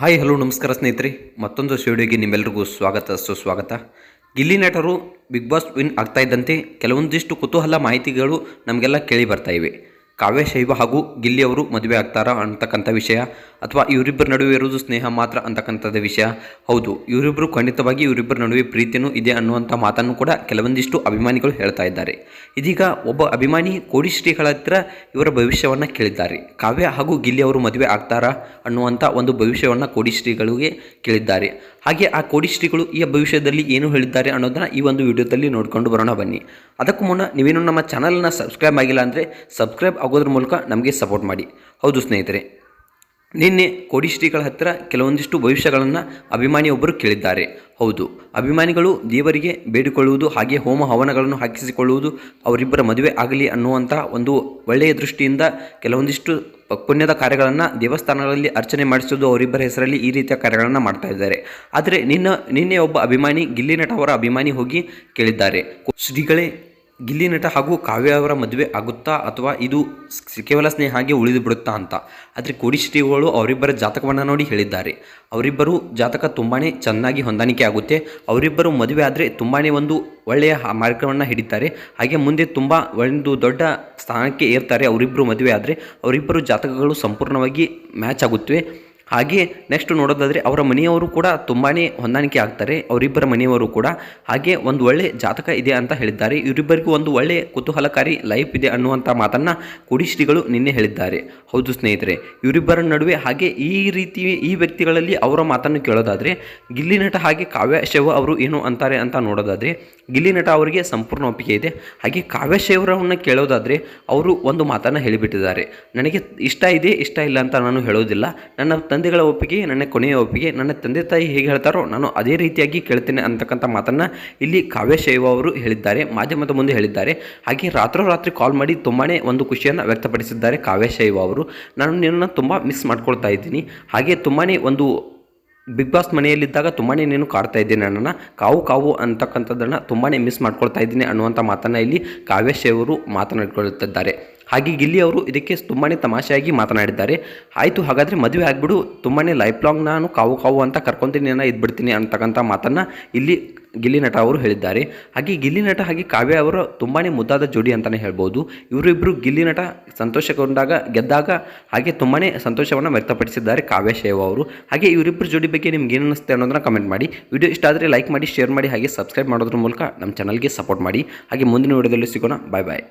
Hi, hello, ನಮಸ್ಕಾರ ಸ್ನೇಹಿತರೆ. ಮತ್ತೊಂದು ವಿಡಿಯೋಗೆ ನಿಮ್ಮೆಲ್ಲರಿಗೂ ಸ್ವಾಗತ, ಸುಸ್ವಾಗತ. ಗಿಲ್ಲಿ ನಟರು ಬಿಗ್ ಬಾಸ್ ವಿನ್ ಆಗ್ತಾ ಇದ್ದಂತೆ ಕೆಲವೊಂದಿಷ್ಟು ಕುತೂಹಲ ಮಾಹಿತಿಗಳು ನಮಗೆಲ್ಲ ಕೇಳಿ ಬರ್ತಾ ಇವೆ. ಕಾವ್ಯ ಶೈವ ಹಾಗೂ ಗಿಲ್ಲಿ ಅವರು ಮದುವೆ ಆಗ್ತಾರಾ ಅಂತಕ್ಕಂಥ ವಿಷಯ, ಅಥವಾ ಇವರಿಬ್ಬರ ನಡುವೆ ಇರೋದು ಸ್ನೇಹ ಮಾತ್ರ ಅಂತಕ್ಕಂಥದ್ದು ವಿಷಯ. ಹೌದು, ಇವರಿಬ್ಬರು ಖಂಡಿತವಾಗಿ ಇವರಿಬ್ಬರ ನಡುವೆ ಪ್ರೀತಿಯೂ ಇದೆ ಅನ್ನುವಂಥ ಮಾತನ್ನು ಕೂಡ ಕೆಲವೊಂದಿಷ್ಟು ಅಭಿಮಾನಿಗಳು ಹೇಳ್ತಾ ಇದ್ದಾರೆ. ಇದೀಗ ಒಬ್ಬ ಅಭಿಮಾನಿ ಕೋಡಿ ಶ್ರೀಗಳ ಹತ್ರ ಇವರ ಭವಿಷ್ಯವನ್ನು ಕೇಳಿದ್ದಾರೆ. ಕಾವ್ಯ ಹಾಗೂ ಗಿಲ್ಲಿ ಅವರು ಮದುವೆ ಆಗ್ತಾರಾ ಅನ್ನುವಂಥ ಒಂದು ಭವಿಷ್ಯವನ್ನು ಕೋಡಿ ಶ್ರೀಗಳಿಗೆ ಕೇಳಿದ್ದಾರೆ. ಹಾಗೆ ಆ ಕೋಡಿ ಶ್ರೀಗಳು ಈ ಭವಿಷ್ಯದಲ್ಲಿ ಏನು ಹೇಳಿದ್ದಾರೆ ಅನ್ನೋದನ್ನು ಈ ಒಂದು ವಿಡಿಯೋದಲ್ಲಿ ನೋಡ್ಕೊಂಡು ಬರೋಣ ಬನ್ನಿ. ಅದಕ್ಕೂ ಮುನ್ನ ನೀವೇನು ನಮ್ಮ ಚಾನಲ್ನ ಸಬ್ಸ್ಕ್ರೈಬ್ ಆಗಿಲ್ಲ ಅಂದರೆ ಸಬ್ಸ್ಕ್ರೈಬ್ ಆಗೋದ್ರ ಮೂಲಕ ನಮಗೆ ಸಪೋರ್ಟ್ ಮಾಡಿ. ಹೌದು ಸ್ನೇಹಿತರೆ. ನಿನ್ನೆ ಕೋಡಿ ಶ್ರೀಗಳ ಹತ್ತಿರ ಕೆಲವೊಂದಿಷ್ಟು ಭವಿಷ್ಯಗಳನ್ನು ಅಭಿಮಾನಿಯೊಬ್ಬರು ಕೇಳಿದ್ದಾರೆ. ಹೌದು, ಅಭಿಮಾನಿಗಳು ದೇವರಿಗೆ ಬೇಡಿಕೊಳ್ಳುವುದು ಹಾಗೆ ಹೋಮ ಹವನಗಳನ್ನು ಹಾಕಿಸಿಕೊಳ್ಳುವುದು ಅವರಿಬ್ಬರ ಮದುವೆ ಆಗಲಿ ಅನ್ನುವಂಥ ಒಂದು ಒಳ್ಳೆಯ ದೃಷ್ಟಿಯಿಂದ ಕೆಲವೊಂದಿಷ್ಟು ಪುಣ್ಯದ ಕಾರ್ಯಗಳನ್ನು ದೇವಸ್ಥಾನಗಳಲ್ಲಿ ಅರ್ಚನೆ ಮಾಡಿಸೋದು ಅವರಿಬ್ಬರ ಹೆಸರಲ್ಲಿ ಈ ರೀತಿಯ ಕಾರ್ಯಗಳನ್ನು ಮಾಡ್ತಾ ಇದ್ದಾರೆ. ಆದರೆ ನಿನ್ನ, ನಿನ್ನೆ ಒಬ್ಬ ಅಭಿಮಾನಿ, ಗಿಲ್ಲಿ ನಟ ಅವರ ಅಭಿಮಾನಿ ಹೋಗಿ ಕೇಳಿದ್ದಾರೆ. ಶ್ರೀಗಳೇ ಗಿಲ್ಲಿ ನಟ ಹಾಗೂ ಕಾವ್ಯ ಅವರ ಮದುವೆ ಆಗುತ್ತಾ ಅಥವಾ ಇದು ಕೇವಲ ಸ್ನೇಹ ಹಾಗೆ ಉಳಿದು ಬಿಡುತ್ತಾ ಅಂತ? ಆದರೆ ಕೋಡಿ ಶ್ರೀಗಳು ಅವರಿಬ್ಬರ ಜಾತಕವನ್ನು ನೋಡಿ ಹೇಳಿದ್ದಾರೆ. ಅವರಿಬ್ಬರು ಜಾತಕ ತುಂಬಾ ಚೆನ್ನಾಗಿ ಹೊಂದಾಣಿಕೆ ಆಗುತ್ತೆ. ಅವರಿಬ್ಬರು ಮದುವೆ ಆದರೆ ತುಂಬಾ ಒಂದು ಒಳ್ಳೆಯ ಮಾರ್ಗವನ್ನು ಹಿಡಿತಾರೆ. ಹಾಗೆ ಮುಂದೆ ತುಂಬ ಒಂದು ದೊಡ್ಡ ಸ್ಥಾನಕ್ಕೆ ಏರ್ತಾರೆ ಅವರಿಬ್ಬರು ಮದುವೆ ಆದರೆ ಅವರಿಬ್ಬರು ಜಾತಕಗಳು ಸಂಪೂರ್ಣವಾಗಿ ಮ್ಯಾಚ್ ಆಗುತ್ತವೆ. ಹಾಗೆ ನೆಕ್ಸ್ಟ್ ನೋಡೋದಾದರೆ ಅವರ ಮನೆಯವರು ಕೂಡ ತುಂಬಾ ಹೊಂದಾಣಿಕೆ ಆಗ್ತಾರೆ, ಅವರಿಬ್ಬರ ಮನೆಯವರು ಕೂಡ. ಹಾಗೆ ಒಂದು ಒಳ್ಳೆ ಜಾತಕ ಇದೆ ಅಂತ ಹೇಳಿದ್ದಾರೆ. ಇವರಿಬ್ಬರಿಗೂ ಒಂದು ಒಳ್ಳೆ ಕುತೂಹಲಕಾರಿ ಲೈಫ್ ಇದೆ ಅನ್ನುವಂಥ ಮಾತನ್ನು ಕುಡಿಶ್ರೀಗಳು ನಿನ್ನೆ ಹೇಳಿದ್ದಾರೆ. ಹೌದು ಸ್ನೇಹಿತರೆ, ಇವರಿಬ್ಬರ ನಡುವೆ ಹಾಗೆ ಈ ರೀತಿ, ಈ ವ್ಯಕ್ತಿಗಳಲ್ಲಿ ಅವರ ಮಾತನ್ನು ಕೇಳೋದಾದರೆ, ಗಿಲ್ಲಿ ನಟ ಹಾಗೆ ಕಾವ್ಯ ಶೈವ ಅವರು ಏನು ಅಂತಾರೆ ಅಂತ ನೋಡೋದಾದರೆ, ಗಿಲ್ಲಿ ನಟ ಅವರಿಗೆ ಸಂಪೂರ್ಣ ಒಪ್ಪಿಗೆ ಇದೆ. ಹಾಗೆ ಕಾವ್ಯ ಶಿವರವನ್ನು ಕೇಳೋದಾದರೆ, ಅವರು ಒಂದು ಮಾತನ್ನು ಹೇಳಿಬಿಟ್ಟಿದ್ದಾರೆ. ನನಗೆ ಇಷ್ಟ ಇದೆ, ಇಷ್ಟ ಇಲ್ಲ ಅಂತ ನಾನು ಹೇಳೋದಿಲ್ಲ. ನನ್ನ ತಂದೆಗಳ ಒಪ್ಪಿಗೆ, ನನ್ನ ಕೊನೆಯ ಒಪ್ಪಿಗೆ, ನನ್ನ ತಂದೆ ತಾಯಿ ಹೇಗೆ ಹೇಳ್ತಾರೋ ನಾನು ಅದೇ ರೀತಿಯಾಗಿ ಕೇಳ್ತೇನೆ ಅಂತಕ್ಕಂಥ ಮಾತನ್ನು ಇಲ್ಲಿ ಕಾವ್ಯ ಶೈವ ಅವರು ಹೇಳಿದ್ದಾರೆ, ಮಾಧ್ಯಮದ ಮುಂದೆ ಹೇಳಿದ್ದಾರೆ. ಹಾಗೆ ರಾತ್ರೋರಾತ್ರಿ ಕಾಲ್ ಮಾಡಿ ತುಂಬಾ ಒಂದು ಖುಷಿಯನ್ನು ವ್ಯಕ್ತಪಡಿಸಿದ್ದಾರೆ ಕಾವ್ಯ ಶೈವ ಅವರು. ನಾನು ನಿನ್ನನ್ನು ತುಂಬ ಮಿಸ್ ಮಾಡ್ಕೊಳ್ತಾ ಇದ್ದೀನಿ. ಹಾಗೆ ತುಂಬಾ ಒಂದು ಬಿಗ್ ಬಾಸ್ ಮನೆಯಲ್ಲಿದ್ದಾಗ ತುಂಬಾ ನೀನು ಕಾಡ್ತಾ ಇದ್ದೀನಿ ನನ್ನನ್ನು. ಕಾವು ಕಾವು ಅಂತಕ್ಕಂಥದ್ದನ್ನು ತುಂಬಾ ಮಿಸ್ ಮಾಡ್ಕೊಳ್ತಾ ಇದ್ದೀನಿ ಅನ್ನುವಂಥ ಮಾತನ್ನು ಇಲ್ಲಿ ಕಾವ್ಯ ಅವರು ಮಾತನಾಡಿಕೊಳ್ಳುತ್ತಿದ್ದಾರೆ ಹಾಗೆ ಗಿಲ್ಲಿ ಅವರು ಇದಕ್ಕೆ ತುಂಬಾ ತಮಾಷೆಯಾಗಿ ಮಾತನಾಡಿದ್ದಾರೆ. ಆಯಿತು, ಹಾಗಾದರೆ ಮದುವೆ ಆಗಿಬಿಡು. ತುಂಬಾ ಲೈಫ್ ಲಾಂಗ್ ನಾನು ಕಾವು ಕಾವು ಅಂತ ಕರ್ಕೊತೀನಿ, ನಾನು ಇದ್ಬಿಡ್ತೀನಿ ಅಂತಕ್ಕಂಥ ಮಾತನ್ನು ಇಲ್ಲಿ ಗಿಲ್ಲಿ ನಟ ಅವರು ಹೇಳಿದ್ದಾರೆ. ಹಾಗೆ ಗಿಲ್ಲಿ ನಟ ಹಾಗೆ ಕಾವ್ಯ ಅವರು ತುಂಬಾ ಮುದ್ದಾದ ಜೋಡಿ ಅಂತಲೇ ಹೇಳ್ಬೋದು. ಇವರಿಬ್ಬರು ಗಿಲ್ಲಿ ನಟ ಸಂತೋಷಗೊಂಡಾಗ, ಗೆದ್ದಾಗ ಹಾಗೆ ತುಂಬಾ ಸಂತೋಷವನ್ನು ವ್ಯಕ್ತಪಡಿಸಿದ್ದಾರೆ ಕಾವ್ಯ ಶೇವ ಅವರು. ಹಾಗೆ ಇವರಿಬ್ಬರ ಜೋಡಿ ಬಗ್ಗೆ ನಿಮ್ಗೆ ಏನು ಅನ್ನೋದನ್ನ ಕಮೆಂಟ್ ಮಾಡಿ. ವಿಡಿಯೋ ಇಷ್ಟ ಆದರೆ ಲೈಕ್ ಮಾಡಿ ಶೇರ್ ಮಾಡಿ, ಹಾಗೆ ಸಬ್ಸ್ಕ್ರೈಬ್ ಮಾಡೋದ್ರ ಮೂಲಕ ನಮ್ಮ ಚಾನಲ್ಗೆ ಸಪೋರ್ಟ್ ಮಾಡಿ. ಹಾಗೆ ಮುಂದಿನ ವಿಡಿಯೋದಲ್ಲಿ ಸಿಗೋಣ. ಬಾಯ್ ಬಾಯ್